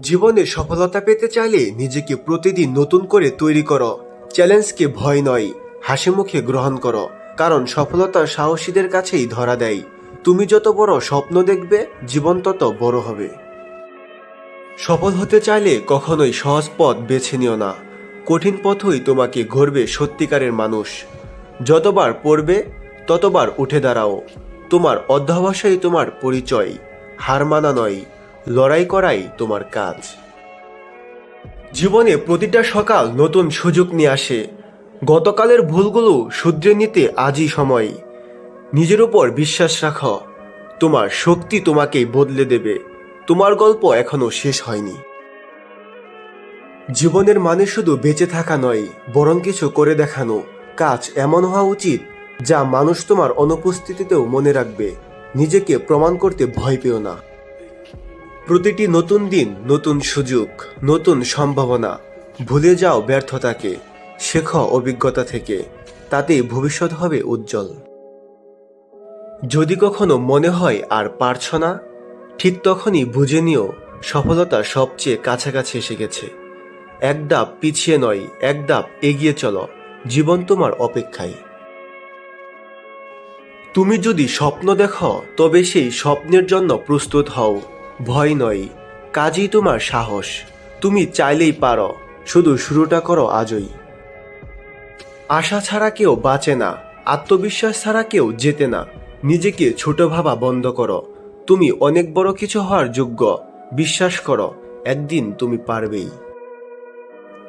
জীবনে সফলতা পেতে চাইলে নিজেকে প্রতিদিন নতুন করে তৈরি করো। চ্যালেঞ্জকে ভয় নয়, হাসি মুখে গ্রহণ করো, কারণ সফলতা সাহসীদের কাছেই ধরা দেয়। তুমি যত বড় স্বপ্ন দেখবে, জীবন তত বড় হবে। সফল হতে চাইলে কখনোই সহজ পথ বেছে নিও না। কঠিন পথই তোমাকে ঘরবে সত্যিকারের মানুষ। যতবার পড়বে, ততবার উঠে দাঁড়াও। তোমার অধ্যবসায়ই তোমার পরিচয়। হার মানা নয়। লড়াই করাই তোমার কাজ। জীবনে প্রতিটা সকাল নতুন সুযোগ নিয়ে আসে। গতকালের ভুলগুলো শুধরে নিতে আজই সময়। নিজের উপর বিশ্বাস রাখো, তোমার শক্তি তোমাকেই বদলে দেবে। তোমার গল্প এখনও শেষ হয়নি। জীবনের মানে শুধু বেঁচে থাকা নয়, বরং কিছু করে দেখানো। কাজ এমন হওয়া উচিত, যা মানুষ তোমার অনুপস্থিতিতেও মনে রাখবে। নিজেকে প্রমাণ করতে ভয় পেও না। প্রতিটি নতুন দিন নতুন সুযোগ, নতুন সম্ভাবনা। ভুলে যাও ব্যর্থতাকে, শেখো অভিজ্ঞতা থেকে, তাতেই ভবিষ্যৎ হবে উজ্জ্বল। যদি কখনো মনে হয় আর পারছ না, ঠিক তখনই বুঝে নিও সফলতা সবচেয়ে কাছাকাছি এসে গেছে। এক ধাপ পিছিয়ে নয়, এক ধাপ এগিয়ে চলো, জীবন তোমার অপেক্ষায়। তুমি যদি স্বপ্ন দেখো, তবে সেই স্বপ্নের জন্য প্রস্তুত হও। ভয় নয়, কাজই তোমার সাহস। তুমি চাইলেই পারো, শুধু শুরুটা করো আজই। আশা ছাড়া কেউ বাঁচে না, আত্মবিশ্বাস ছাড়া কেউ জেতে না। নিজেকে ছোট ভাবা বন্ধ করো। তুমি অনেক বড় কিছু হওয়ার যোগ্য, বিশ্বাস করো, একদিন তুমি পারবেই।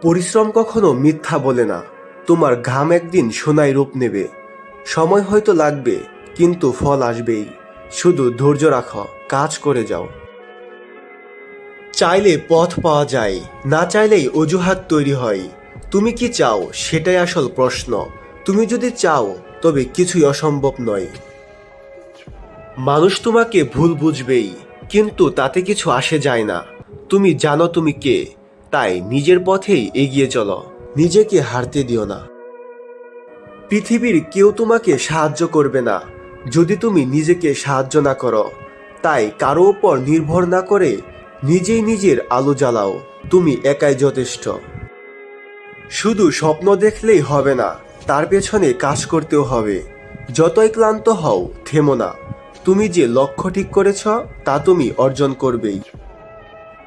পরিশ্রম কখনো মিথ্যা বলে না, তোমার ঘাম একদিন সোনায় রূপ নেবে। সময় হয়তো লাগবে, কিন্তু ফল আসবেই। শুধু ধৈর্য রাখো, কাজ করে যাও। চাইলে পথ পাওয়া যায়, না চাইলেই অজুহাত তৈরি হয়। তুমি কি চাও? সেটাই আসল প্রশ্ন। তুমি যদি চাও, তবে কিছুই অসম্ভব নয়। মানুষ তোমাকে ভুল বুঝবেই, কিন্তু তাতে কিছু আসে যায় না। তুমি জানো তুমি কে, তাই নিজের পথেই এগিয়ে চলো। নিজেকে হারতে দিও না। পৃথিবীর কেউ তোমাকে সাহায্য করবে না। যদি তুমি নিজেকে সাহায্য না করো, তাই কারও উপর নির্ভর না করে নিজেই নিজের আলো জ্বালাও, তুমি একাই যথেষ্ট। শুধু স্বপ্ন দেখলেই হবে না, তার পেছনে কাজ করতেও হবে। যতই ক্লান্ত হও, থেমো না। তুমি যে লক্ষ্য ঠিক করেছ, তা তুমি অর্জন করবেই।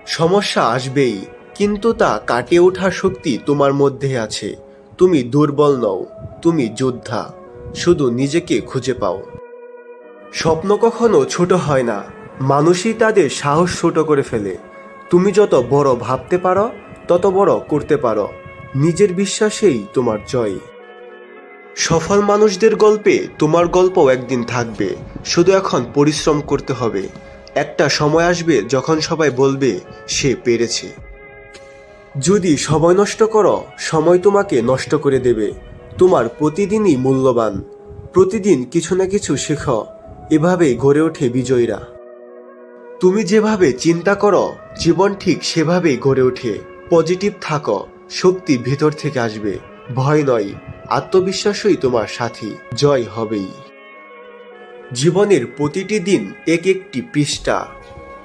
সমস্যা আসবেই, কিন্তু তা কাটিয়ে ওঠার শক্তি তোমার মধ্যে আছে। তুমি দুর্বল নও, তুমি যোদ্ধা, শুধু নিজেকে খুঁজে পাও। স্বপ্ন কখনো ছোট হয় না মানুষই তাদের সাহস ছোট করে ফেলে। তুমি যত বড় ভাবতে পারো, তত বড় করতে পারো। নিজের বিশ্বাসেই তোমার জয়। সফল মানুষদের গল্পে তোমার গল্পও একদিন থাকবে। শুধু এখন পরিশ্রম করতে হবে। একটা সময় আসবে যখন সবাই বলবে, সে পেরেছে। যদি সময় নষ্ট করো, সময় তোমাকে নষ্ট করে দেবে। তোমার প্রতিদিনই মূল্যবান। প্রতিদিন কিছু না কিছু শেখো। এভাবেই গড়ে ওঠে বিজয়ীরা। তুমি যেভাবে চিন্তা করো, জীবন ঠিক সেভাবেই গড়ে ওঠে। পজিটিভ থাকো, শক্তি ভেতর থেকে আসবে। ভয় নয়, আত্মবিশ্বাসই তোমার সাথী, জয় হবেই। জীবনের প্রতিটি দিন এক একটি পৃষ্ঠা।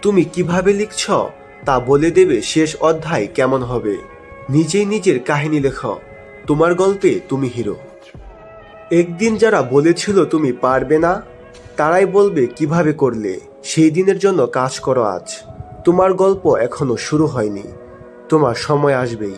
তুমি কীভাবে লিখছ, তা বলে দেবে শেষ অধ্যায় কেমন হবে। নিজেই নিজের কাহিনী লেখো, তোমার গল্পে তুমি হিরো। একদিন যারা বলেছিল তুমি পারবে না তারাই বলবে কীভাবে করলে? সেই দিনের জন্য কাজ করো আজ। তোমার গল্প এখনও শুরু হয়নি। তোমার সময় আসবেই।